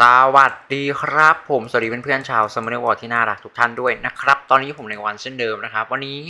สวัสดีครับ ผมสวัสดีเพื่อนๆชาวสม m นวอร์ที่น่ารักทุกท่านด้วยนะครับ ตอนนี้ผมในวันเช่นเดิมนะครับ วันนี้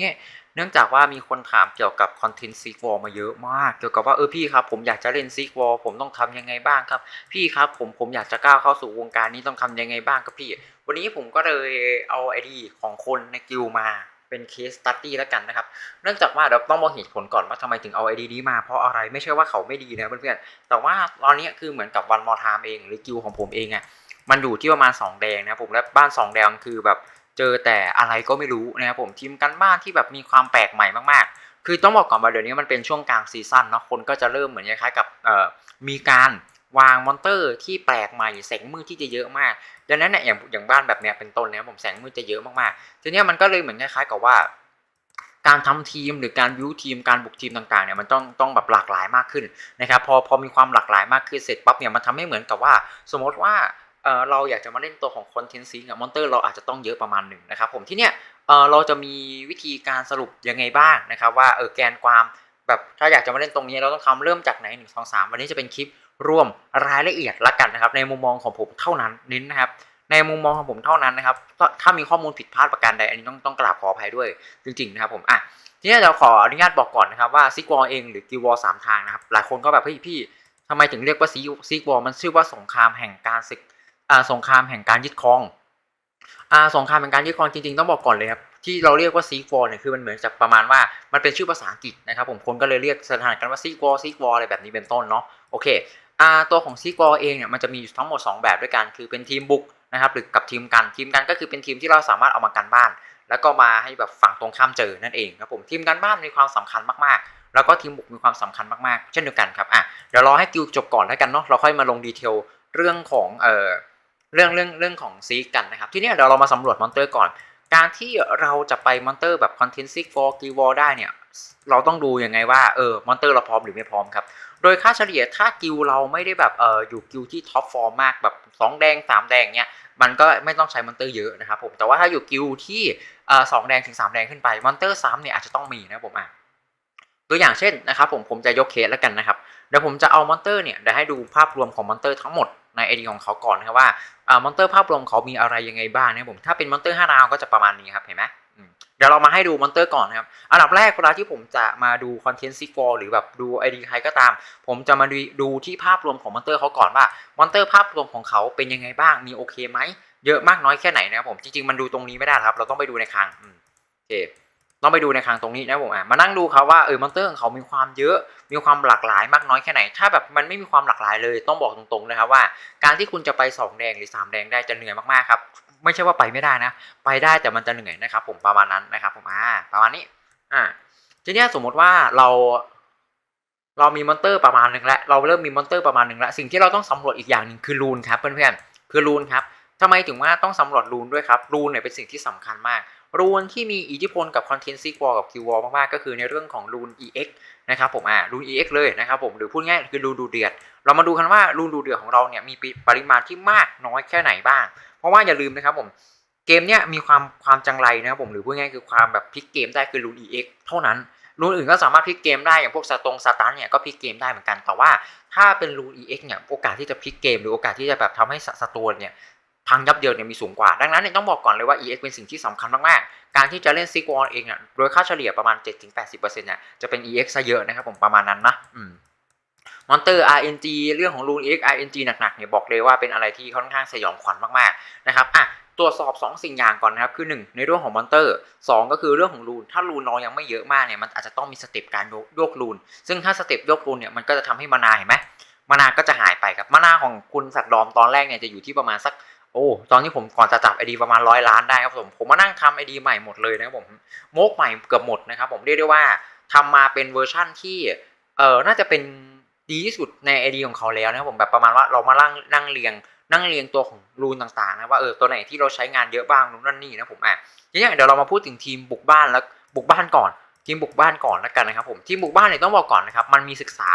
เนื่องจากว่ามีคนถามเกี่ยวกับคอนเทนต์ซีกวอลมาเยอะมาก เกี่ยวกับว่าเออพี่ครับผมอยากจะเล่นซีกวอลผมต้องทำยังไงบ้างครับ พี่ครับผมผมอยากจะก้าวเข้าสู่วงการนี้ต้องทำยังไงบ้างครับพี่ วันนี้ผมก็เลยเอาไอดีของคนในกิลมา เป็นเคสตัตตี้แล้วกันนะครับ เนื่องจากว่าเราต้องบอกเหตุผลก่อนว่าทำไมถึงเอาไอดีนี้มาเพราะอะไรไม่ใช่ว่าเขาไม่ดีนะเพื่อนๆ แต่ว่าตอนนี้คือเหมือนกับวันมอทามเองหรือกิลของผมเองอะ่ะมันอยู่ที่ประมาณ 2 แดงนะผมและบ้าน 2 แดงคือแบบเจอแต่อะไรก็ไม่รู้นะครับผมทีมกันบ้านที่แบบมีความแปลกใหม่มากๆ คือต้องบอกก่อนว่าเดี๋ยวนี้มันเป็นช่วงกลางซีซั่นเนาะคนก็จะเริ่มเหมือนคล้ายๆกับมีการ วางมอนเตอร์ที่แปลกใหม่แสงมืดที่จะเยอะมาก ดังนั้นเนี่ยอย่างอย่างบ้านแบบเนี้ยเป็นต้นนี่ยผมแสงมืดจะเยอะมากๆ ทีเนี้ยมันก็เลยเหมือนคล้ายๆกับว่า การทำทีมหรือการวิวทีมการบุกทีมต่างๆเนี่ยมันต้องต้องแบบหลากหลายมากขึ้นนะครับพอพอมีความหลากหลายมากขึ้นเสร็จปั๊บเนี่ยมันทำให้เหมือนกับว่า สมมติว่าเออเราอยากจะมาเล่นตัวของคอนเทนต์ซีกับมอนเตอร์เราอาจจะต้องเยอะประมาณหนึ่งนะครับผมที่เนี้ยเออเราจะมีวิธีการสรุปยังไงบ้างนะครับว่าเออแกนความแบบถ้าอยากจะมาเล่นตรงนี้เราต้องทำเริ่มจากไหนหนึ่งสองสามวันนี้จะเป็นคลิป รวมรายละเอียดละกันนะครับ ในมุมมองของผมเท่านั้นเน้นนะครับ ในมุมมองของผมเท่านั้นนะครับถ้ามีข้อมูลผิดพลาดประการใดอันนี้ต้องต้องกราบขออภัยด้วยจริงๆนะครับผมอะทีนี้เราขออนุญาตบอกก่อนนะครับว่าซิกวอลเองหรือกิวอลสามทางนะครับ หลายคนก็แบบเฮ้ยพี่ทำไมถึงเรียกว่าซิซิกวอลมันชื่อว่าสงครามแห่งการศึกอ่าสงครามแห่งการยึดครองอ่าสงครามแห่งการยึดครองจริงๆต้องบอกก่อนเลยครับที่เราเรียกว่าซีกวอลเนี่ยคือมันเหมือนจะประมาณว่ามันเป็นชื่อภาษาอังกฤษนะครับผมคนก็เลยเรียกสถานกันว่าซีกวอลซีกวอลอะไรแบบนี้เป็นต้นเนาะโอเค ตัวของซีกอลเองเนี่ยมันจะมีอยู่ทั้งหมด 2 แบบด้วยกัน คือเป็นทีมบุกนะครับหรือกับทีมกันทีมกันก็คือเป็นทีมที่เราสามารถเอามากันบ้าน แล้วก็มาให้แบบฝั่งตรงข้ามเจอนั่นเองครับผมทีมกันบ้านมีความสำคัญมากๆ แล้วก็ทีมบุกมีความสำคัญมากๆ เช่นเดียวกันครับอะเดี๋ยวรอให้กิวจบก่อนแล้วกันเนาะเราค่อยมาลงดีเทลเรื่องของเอ่อเรื่องเรื่องเรื่องของซีกันนะครับทีนี้เดี๋ยวเรามาสำรวจมอนเตอร์ก่อน การที่เราจะไปมอนเตอร์แบบคอนเทนต์ซิกฟอร์กิวอลได้เนี่ยเราต้องดูยังไงว่าเออมอนเตอร์เราพร้อมหรือไม่พร้อมครับ โดยค่าเฉลี่ยถ้ากิวเราไม่ได้แบบเอออยู่กิวที่ท็อปฟอร์มมากแบบ 2 แดง 3 แดงเนี้ยมันก็ไม่ต้องใช้มอนเตอร์เยอะนะครับผมแต่ว่าถ้าอยู่กิวที่เออสองแดงถึง 3 แดงขึ้นไปมอนเตอร์ซ้ำเนี่ยอาจจะต้องมีนะผมอะตัวอย่างเช่นนะครับผมผมจะยกเคสแล้วกันนะครับเดี๋ยวผมจะเอามอนเตอร์เนี่ยเดี๋ยวให้ดูภาพรวมของมอนเตอร์ทั้งหมดในไอดีของเขาก่อนนะครับว่าอ่ามอนเตอร์ภาพรวมเขามีอะไรยังไงบ้างนะผมถ้าเป็นมอนเตอร์5ดาวก็จะประมาณนี้ครับเห็นไหม เดี๋ยวเรามาให้ดูมอนเตอร์ก่อนนะครับอันดับแรกเวลาที่ผมจะมาดูคอนเทนต์ซีฟอร์หรือแบบดูไอดีใครก็ตาม ผมจะมาดูดูที่ภาพรวมของมอนเตอร์เขาก่อนว่ามอนเตอร์ภาพรวมของเขาเป็นยังไงบ้างมีโอเคไหมเยอะมากน้อยแค่ไหนนะครับผมจริงๆมันดูตรงนี้ไม่ได้ครับ เราต้องไปดูในคลังโอเคต้องไปดูในคลังตรงนี้นะผมอะมานั่งดูครับว่าเออมอนเตอร์ของเขามีความเยอะมีความหลากหลายมากน้อยแค่ไหน ถ้าแบบมันไม่มีความหลากหลายเลยต้องบอกตรงๆนะครับว่า การที่คุณจะไปสองแดงหรือสามแดงได้จะเหนื่อยมากๆครับ ไม่ใช่ว่าไปไม่ได้นะ ไปได้แต่มันจะเหนื่อยนะครับ ผมประมาณนั้นนะครับ ผมอ่าประมาณนี้อ่าทีนี้สมมติว่าเราเรามีมอนเตอร์ประมาณหนึ่งแล้วเราเริ่มมีมอนเตอร์ประมาณหนึ่งแล้วสิ่งที่เราต้องสำรวจอีกอย่างหนึ่งคือรูนครับเพื่อนๆคือรูนครับทำไมถึงว่าต้องสำรวจรูนด้วยครับรูนเนี่ยเป็นสิ่งที่สำคัญมากรูนที่มีอิทธิพลกับคอนเทนต์ซีกวอลกับคิววอลมากๆก็คือในเรื่องของรูน EX นะครับผมอ่ารูน EX เลยนะครับผมหรือพูดง่ายคือรูนดูเดือด เรามาดูกันว่ารูนดูเดือดของเราเนี่ยมีปริมาณที่มากน้อยแค่ไหนบ้าง เพราะว่าอย่าลืมนะครับผมเกมเนี้ยมีความความจังไรนะครับผมหรือพูดง่ายคือความแบบพลิกเกมได้คือรูน EX เท่านั้นรูนอื่นก็สามารถพลิกเกมได้อย่างพวกสตงสตาร์เนี่ยก็พลิกเกมได้เหมือนกันแต่ว่าถ้าเป็นรูน EX เนี่ยโอกาสที่จะพลิกเกม หรือโอกาสที่จะแบบทำให้สตว์เนี่ย พังยับเยินเนี่ยมีสูงกว่า ดังนั้นเนี่ยต้องบอกก่อนเลยว่า EX เป็นสิ่งที่สำคัญมากๆ การที่จะเล่นซิกวอลเองเนี่ยโดยค่าเฉลี่ยประมาณ 7-80%เนี่ยจะเป็น EX ซะเยอะนะครับผมประมาณนั้นนะอืมมอนเตอร์ RNG เรื่องของรูน EX RNG หนักๆเนี่ยบอกเลยว่าเป็นอะไรที่ค่อนข้างสยองขวัญมากๆนะครับอะตรวจสอบ 2 สิ่งอย่างก่อนนะครับ คือ 1 ในเรื่องของมอนเตอร์ 2 ก็คือเรื่องของรูน ถ้ารูนเรายังไม่เยอะมากเนี่ยมันอาจจะต้องมีสเต็ปการโยกรูน ซึ่งถ้าสเต็ปโยกรูนเนี่ยมันก็จะทำให้มานาเห็นไหมมานาก็จะหายไปครับมานาของคุณสัตว์ดอมตอนแรกเนี่ยจะอยู่ที่ประมาณสัก โอ้ตอนที่ผมก่อนจะจับไอดีประมาณร้อยล้านได้ครับผมผมมานั่งทำไอดีใหม่หมดเลยนะครับผมโมกใหม่เกือบหมดนะครับผมเรียกได้ว่าทำมาเป็นเวอร์ชั่นที่เออน่าจะเป็นดีที่สุดในไอดีของเขาแล้วนะครับผมแบบประมาณว่าเรามานั่งนั่งเรียง นั่งเรียงตัวของรูนต่างๆนะว่าเออตัวไหนที่เราใช้งานเยอะบ้างนู่นนั่นนี่นะผมอะทีนี้เดี๋ยวเรามาพูดถึงทีมบุกบ้านแล้วบุกบ้านก่อน ทีมบุกบ้านก่อนแล้วกันนะครับผมทีมบุกบ้านเนี่ยต้องบอกก่อนนะครับมันมีศึกษา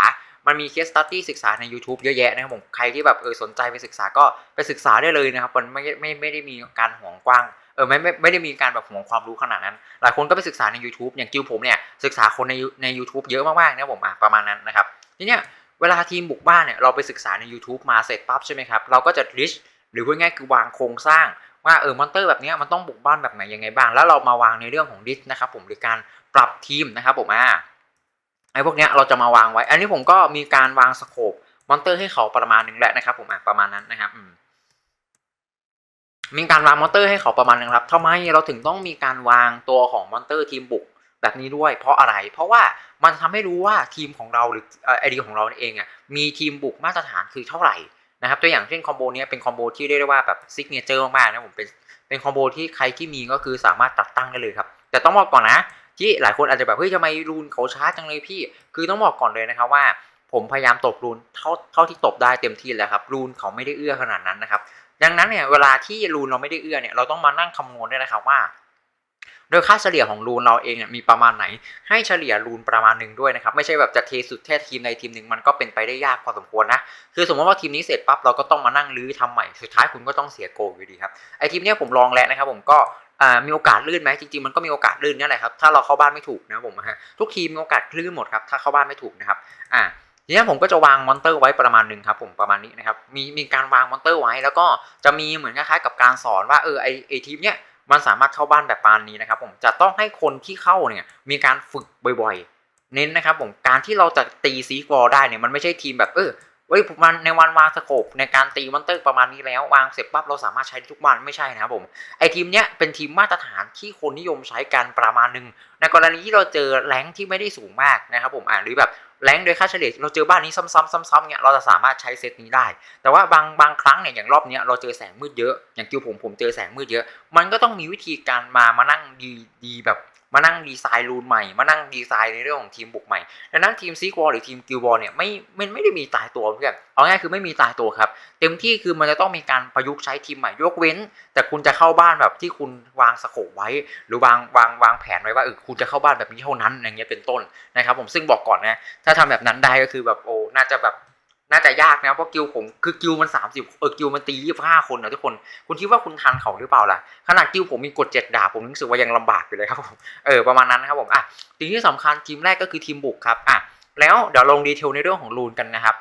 มันมีเคสตัตตี้ศึกษาใน YouTube เยอะแยะนะครับผมใครที่แบบเออสนใจไปศึกษาก็ไปศึกษาได้เลยนะครับมันไม่ไม่ไม่ได้มีการห่วงกว้างเออไม่ไม่ไม่ได้มีการแบบห่วงความรู้ขนาดนั้น หลายคนก็ไปศึกษาใน YouTube อย่างกิวผมเนี่ยศึกษาคนในใน u t u b e เยอะมากๆนะผมอะประมาณนั้นนะครับทีเนี้ยเวลาทีมบุกบ้านเนี่ยเราไปศึกษาใน YouTube มาเสร็จปั๊บใช่ไหมครับเราก็จะลิชหรือว่าง่ายคือวางโครงสร้างว่าเออมอนเตอร์แบบนี้มันต้องบุกบ้านแบบไหนยังไงบ้าง แล้วเรามาวางในเรื่องของดิสนะครับผมหรือการปรับทีมนะครับผมอ่า ไอ้พวกเนี้ยเราจะมาวางไว้ อันนี้ผมก็มีการวางสโคปมอนเตอร์ให้เขาประมาณนึงแหละนะครับ ผมอะประมาณนั้นนะครับอืมมีการวางมอนเตอร์ให้เขาประมาณนึงครับทำไมเราถึงต้องมีการวางตัวของมอนเตอร์ทีมบุกแบบนี้ด้วย เพราะอะไร เพราะว่ามันทำให้รู้ว่าทีมของเราหรือไอเดียของเราเองอะมีทีมบุกมาตรฐานคือเท่าไหร่นะครับ ตัวอย่างเช่นคอมโบนี้เป็นคอมโบที่เรียกได้ว่าแบบซิกเนเจอร์มากๆนะผมเป็นเป็นคอมโบที่ใครที่มีก็คือสามารถตัดตั้งได้เลยครับ แต่ต้องบอกก่อนนะ ที่หลายคนอาจจะแบบเฮ้ยทำไมรูนเขาช้าจังเลยพี่ คือต้องบอกก่อนเลยนะครับว่า ผมพยายามตบรูนเท่าเท่าที่ตบได้เต็มที่แล้วครับรูนเขาไม่ได้เอื้อขนาดนั้นนะครับ ดังนั้นเนี่ยเวลาที่รูนเราไม่ได้เอื้อเนี่ยเราต้องมานั่งคำนวณด้วยนะครับว่าโดยค่าเฉลี่ยของรูนเราเองเนี่ยมีประมาณไหน ให้เฉลี่ยรูนประมาณหนึ่งด้วยนะครับไม่ใช่แบบจะเทสุดแค่ทีมใดทีมหนึ่งมันก็เป็นไปได้ยากพอสมควรนะคือสมมติว่าทีมนี้เสร็จปั๊บเราก็ต้องมานั่งรื้อทำใหม่สุดท้ายคุณก็ต้องเสียโกอยู่ดีครับไอทีมเนี้ยผมลองแล้วนะครับผมก็ อ่ามีโอกาสลื่นไหมจริงๆมันก็มีโอกาสลื่นนี่แหละครับถ้าเราเข้าบ้านไม่ถูกนะผมฮะทุกทีมมีโอกาสลื่นหมดครับถ้าเข้าบ้านไม่ถูกนะครับอ่าทีนี้ผมก็จะวางมอนเตอร์ไว้ประมาณหนึ่งครับผมประมาณนี้นะครับมีมีการวางมอนเตอร์ไว้แล้วก็จะมีเหมือนคล้ายๆกับการสอนว่าเออไอไอทีมเนี้ยมันสามารถเข้าบ้านแบบปานนี้นะครับผมจะต้องให้คนที่เข้าเนี่ยมีการฝึกบ่อยๆ เน้นนะครับผมการที่เราจะตีซีกอร์ได้เนี่ยมันไม่ใช่ทีมแบบเออ เว้ยมันในวันวางสโคปในการตีมอนเตอร์ประมาณนี้แล้ววางเสร็จปั๊บเราสามารถใช้ทุกวันไม่ใช่นะครับผมไอทีมเนี้ยเป็นทีมมาตรฐานที่คนนิยมใช้กันประมาณหนึ่งในกรณีที่เราเจอแรงที่ไม่ได้สูงมากนะครับผมอ่าหรือแบบแรงโดยค่าเฉลี่ยเราเจอบ้านนี้ซ้ำๆซ้ำๆเนี่ยเราจะสามารถใช้เซตนี้ได้ แต่ว่าบางบางครั้งเนี่ยอย่างรอบนี้เราเจอแสงมืดเยอะ อย่างคิวผมผมเจอแสงมืดเยอะ มันก็ต้องมีวิธีการมามานั่งดีดีแบบ มานั่งดีไซน์รูนใหม่มานั่งดีไซน์ในเรื่องของทีมบุกใหม่ดังนั้นทีมซีกวอลหรือทีมกิวบอลเนี่ยไม่ไม่ไม่ได้มีตายตัวเพื่อนเอาง่ายคือไม่มีตายตัวครับ เต็มที่คือมันจะต้องมีการประยุกต์ใช้ทีมใหม่ยกเว้น แต่คุณจะเข้าบ้านแบบที่คุณวางสโคปไว้ หรือวางวางวางแผนไว้ว่าเออคุณจะเข้าบ้านแบบนี้เท่านั้นอย่างเงี้ยเป็นต้นนะครับผมซึ่งบอกก่อนนะถ้าทำแบบนั้นได้ก็คือแบบโอ้น่าจะแบบ น่าจะยากนะเพราะกิวผมคือกิวมัน 30เออกิวมันตี25คนนะทุกคน คุณคิดว่าคุณทันเขาหรือเปล่าล่ะขนาดกิวผมมีกดเจ็ดดาบผมรู้สึกว่ายังลำบากอยู่เลยครับผมเออประมาณนั้นนะครับผมอะสิ่งที่สำคัญทีมแรกก็คือทีมบุกครับอะแล้วเดี๋ยวลงดีเทลในเรื่องของรูนกันนะครับ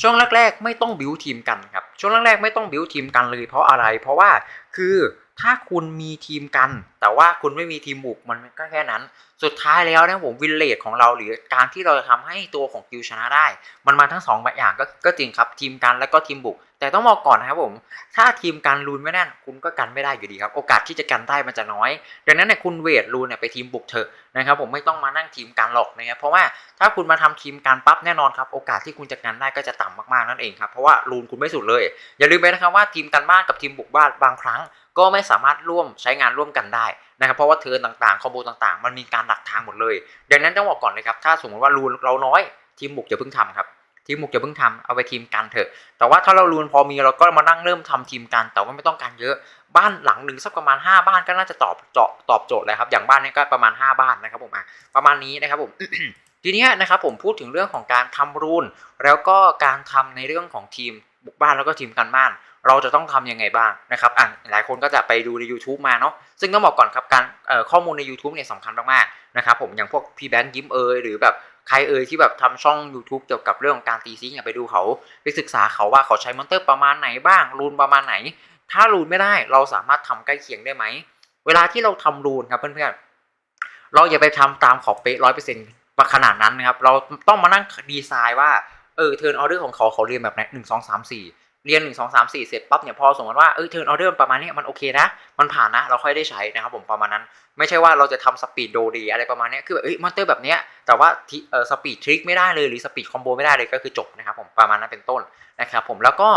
ช่วงแรก ๆ ไม่ต้องบิวทีมกันครับช่วงแรกๆไม่ต้องบิวทีมกันเลยเพราะอะไร เพราะว่าคือ ถ้าคุณมีทีมกัน แต่ว่าคุณไม่มีทีมบุกมันก็แค่นั้น สุดท้ายแล้วนะผมวินเลจของเราหรือการที่เราจะทำให้ตัวของกิวชนะได้ มันมาทั้งสองแบบอย่างก็ก็จริงครับทีมกันแล้วก็ทีมบุกแต่ต้องบอกก่อนนะครับผม ถ้าทีมกันรูนไม่แน่นคุณก็กันไม่ได้อยู่ดีครับ โอกาสที่จะกันได้มันจะน้อย ดังนั้นเนี่ยคุณเวทรูนเนี่ยไปทีมบุกเถอะนะครับผมไม่ต้องมานั่งทีมกันหรอกนะครับเพราะว่าถ้าคุณมาทำทีมกันปั๊บแน่นอนครับโอกาสที่คุณจะกันได้ก็จะต่ำมากๆนั่นเองครับเพราะว่ารูนคุณไม่สุดเลย อย่าลืมไปนะครับว่าทีมกันบ้านกับทีมบุกบ้านบางครั้ง ก็ไม่สามารถร่วมใช้งานร่วมกันได้นะครับเพราะว่าเทินต่างๆคอมโบต่างๆ มันมีการดักทางหมดเลย ดังนั้นต้องบอกก่อนเลยครับถ้าสมมติว่ารูนเราน้อยทีมบุกอย่าเพิ่งทำครับ ทีมบุกอย่าเพิ่งทำเอาไปทีมกันเถอะ แต่ว่าถ้าเรารูนพอมีเราก็มานั่งเริ่มทำทีมกัน แต่ว่าไม่ต้องการเยอะ บ้านหลังหนึ่งสักประมาณ 5 บ้านก็น่าจะตอบเจาะตอบโจทย์เลยครับ อย่างบ้านนี้ก็ประมาณ 5 บ้านนะครับผมอะประมาณนี้นะครับผมทีนี้นะครับผมพูดถึงเรื่องของการทำรูนแล้วก็การทำในเรื่องของทีมบุกบ้านแล้วก็ทีมกันบ้าน เราจะต้องทำยังไงบ้างนะครับอะหลายคนก็จะไปดูใน YouTube มาเนาะซึ่งต้องบอกก่อนครับการข้อมูลใน YouTube เนี่ยสำคัญมากๆ นะครับผมอย่างพวกพี่แบงค์ยิ้มเอยหรือแบบใครเอ่ยที่แบบทำช่อง YouTube เกี่ยวกับเรื่องของการตีซิงค์ไปดูเขาไปศึกษาเขาว่าเขาใช้มอนเตอร์ประมาณไหนบ้างรูนประมาณไหน ถ้ารูนไม่ได้เราสามารถทำใกล้เคียงได้ไหมเวลาที่เราทำรูนครับเพื่อนๆเราอย่าไปทำตามขอบเป๊ะร้อยเปอร์เซ็นต์ขนาดนั้นนะครับเราต้องมานั่งดีไซน์ว่าเออเทิร์นออเดอร์ของเขาเขาเรียนแบบไหนหนึ่งสองสามสี่ เรียนหนึ่งสองสามสี่เสร็จปั๊บเนี่ยพอสมมติว่าเออเทิร์นออเดอร์ประมาณนี้มันโอเคนะ มันผ่านนะ เราค่อยได้ใช้นะครับผมประมาณนั้น ไม่ใช่ว่าเราจะทำสปีดโดดีอะไรประมาณนี้คือแบบเอ้ยมอนเตอร์แบบเนี้ยแต่ว่าเออสปีดทริกไม่ได้เลยหรือสปีดคอมโบไม่ได้เลยก็คือจบนะครับผมประมาณนั้นเป็นต้นนะครับผมแล้วก็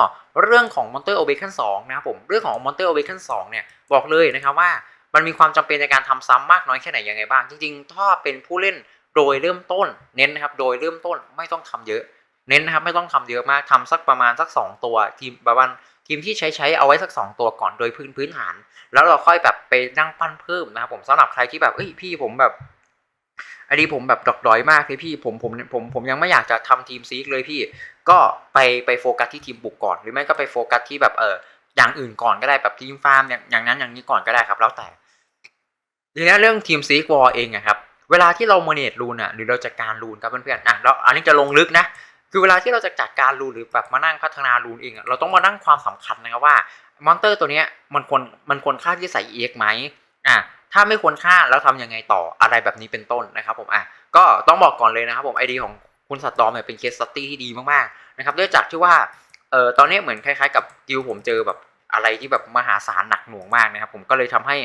เรื่องของมอนเตอร์โอเบคันสองนะครับผมเรื่องของมอนเตอร์โอเบคันสองเนี่ยบอกเลยนะครับว่ามันมีความจำเป็นในการทำซ้ำมากน้อยแค่ไหนยังไงบ้าง จริงๆ ถ้าเป็นผู้เล่นโดยเริ่มต้นเน้นนะครับ โดยเริ่มต้นไม่ต้องทำเยอะ เน้นนะครับไม่ต้องทำเยอะมากทำสักประมาณสัก 2 ตัว ทีมประมาณทีมที่ใช้ใช้เอาไว้สัก 2 ตัวก่อนโดยพื้นพื้นฐาน แล้วเราค่อยแบบไปนั่งปั้นเพิ่มนะครับผมสำหรับใครที่แบบเอ้ยพี่ผมแบบอันนี้ผมแบบดอกดอยมากเลยพี่ผมผมผมผมยังไม่อยากจะทำทีมซีกเลยพี่ ก็ไปไปโฟกัสที่ทีมบุกก่อน หรือไม่ก็ไปโฟกัสที่แบบเอออย่างอื่นก่อนก็ได้แบบทีมฟาร์มอย่างอย่างนั้นอย่างนี้ก่อนก็ได้ครับ แล้วแต่ทีนี้เรื่องทีมซีกวอเองอะครับเวลาที่เราโมเนตรูนอะหรือเราจัดการรูนครับเพื่อนๆอะเราอันนี้จะลงลึกนะ คือเวลาที่เราจะจัดการรูนหรือแบบมานั่งพัฒนารูนเองเราต้องมานั่งความสำคัญนะครับว่ามอนเตอร์ตัวเนี้ยมันควรมันควรค่าที่ใส่ EX ไหมอะถ้าไม่ควรค่าแล้วทำยังไงต่ออะไรแบบนี้เป็นต้นนะครับผมอะก็ต้องบอกก่อนเลยนะครับผมไอเดียของคุณสัตว์ดอมเนี่ยเป็นเคสสตี้ที่ดีมากๆนะครับเนื่องจากที่ว่าเอ่อตอนนี้เหมือนคล้ายๆ กับกิลผมเจอแบบอะไรที่แบบมหาศาลหนักหน่วงมากนะครับผมก็เลยทำให้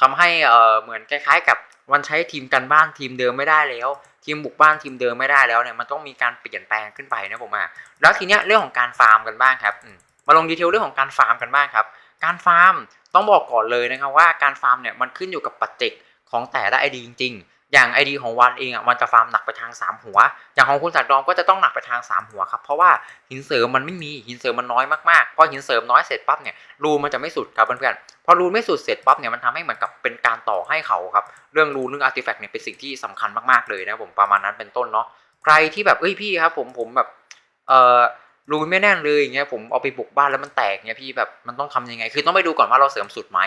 ทำให้เอ่อเหมือนคล้ายๆ กับมันใช้ทีมกันบ้านทีมเดิมไม่ได้แล้ว ทีมบุกบ้านทีมเดิมไม่ได้แล้วเนี่ยมันต้องมีการเปลี่ยนแปลงขึ้นไปนะผมอะแล้วทีเนี้ยเรื่องของการฟาร์มกันบ้างครับมมาลงดีเทลเรื่องของการฟาร์มกันบ้างครับ การฟาร์มต้องบอกก่อนเลยนะครับว่าการฟาร์มเนี่ยมันขึ้นอยู่กับปัจเจกของแต่ละไอดีจริงๆ อย่างไอดีของวันเองอะมันจะฟาร์มหนักไปทาง 3 หัว อย่างของคุณสักดอมก็จะต้องหนักไปทาง 3 หัวครับ เพราะว่าหินเสริมมันไม่มีหินเสริมมันน้อยมากๆพอหินเสริมน้อยเสร็จปั๊บเนี่ยรูมันจะไม่สุดครับเพื่อนๆพอรูไม่สุดเสร็จปั๊บเนี่ยมันทำให้เหมือนกับเป็นการต่อให้เขาครับเรื่องรูเรื่องอาร์ติแฟกต์เนี่ยเป็นสิ่งที่สำคัญมากๆเลยนะผมประมาณนั้นเป็นต้นเนาะใครที่แบบเอ้ยพี่ครับผมผมแบบเอ่อ รูไม่แน่นเลยอย่างเงี้ยผมเอาไปบุกบ้านแล้วมันแตกเงี้ยพี่แบบมันต้องทำยังไง คือต้องไปดูก่อนว่าเราเสริมสุดไหม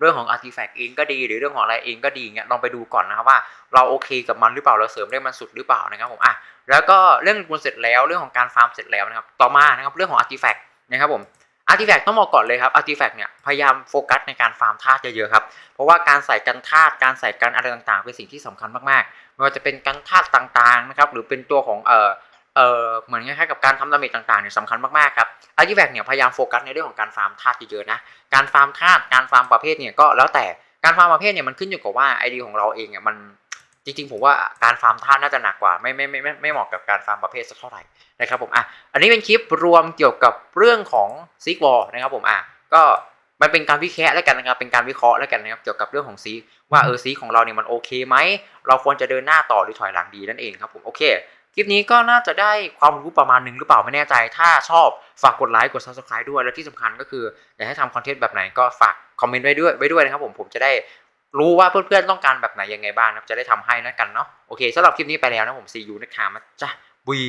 เรื่องของอาร์ติแฟกต์เองก็ดี หรือเรื่องของอะไรเองก็ดีเงี้ยลองไปดูก่อนนะครับว่าเราโอเคกับมันหรือเปล่าเราเสริมได้มันสุดหรือเปล่านะครับผมอะแล้วก็เรื่องบุญเสร็จแล้วเรื่องของการฟาร์มเสร็จแล้วนะครับต่อมานะครับเรื่องของอาร์ติแฟกต์นะครับผมอาร์ติแฟกต์ต้องบอกก่อนเลยครับอาร์ติแฟกต์เนี่ยพยายามโฟกัสในการฟาร์มธาตุเยอะๆครับเพราะว่าการใส่กันธาตุการใส่กันอะไรต่างๆ เป็นสิ่งที่สำคัญมากๆไม่ว่าจะเป็นกันธาตุต่างๆนะครับหรือเป็นตัวของเอ่อ เอ่อเหมือนคล้ายๆกับการทำดาเมจต่างๆเนี่ยสำคัญมากๆครับอาร์ติแฟกเนี่ยพยายามโฟกัสในเรื่องของการฟาร์มธาตุเยอะๆนะ การฟาร์มธาตุการฟาร์มประเภทเนี่ยก็แล้วแต่การฟาร์มประเภทเนี่ยมันขึ้นอยู่กับว่าไอเดียของเราเองเนี่ยมันจริงๆผมว่าการฟาร์มธาตุน่าจะหนักกว่าไม่ไม่ไม่ไม่ไม่เหมาะกับการฟาร์มประเภทสักเท่าไหร่นะครับผมอะอันนี้เป็นคลิปรวมเกี่ยวกับเรื่องของซีกวอลนะครับผมอะก็มันเป็นการวิเคราะห์แล้วกันนะครับเป็นการวิเคราะห์แล้วกันนะครับเกี่ยวกับเรื่องของซีว่าเออซีของเราเนี่ยมันโอเคไหมเราควรจะเดินหน้าต่อหรือถอยหลังดีนั่นเองครับผมโอเค คลิปนี้ก็น่าจะได้ความรู้ประมาณหนึ่งหรือเปล่าไม่แน่ใจ ถ้าชอบฝากกดไลค์กด subscribe ด้วย และที่สำคัญก็คืออยากให้ทำคอนเทนต์แบบไหนก็ฝากคอมเมนต์ไว้ด้วยไว้ด้วยนะครับผมผมจะได้รู้ว่าเพื่อนๆต้องการแบบไหนยังไงบ้างนะจะได้ทำให้นะกันเนาะโอเคสำหรับคลิปนี้ไปแล้วนะผมซียูนะครับจ้ะบุย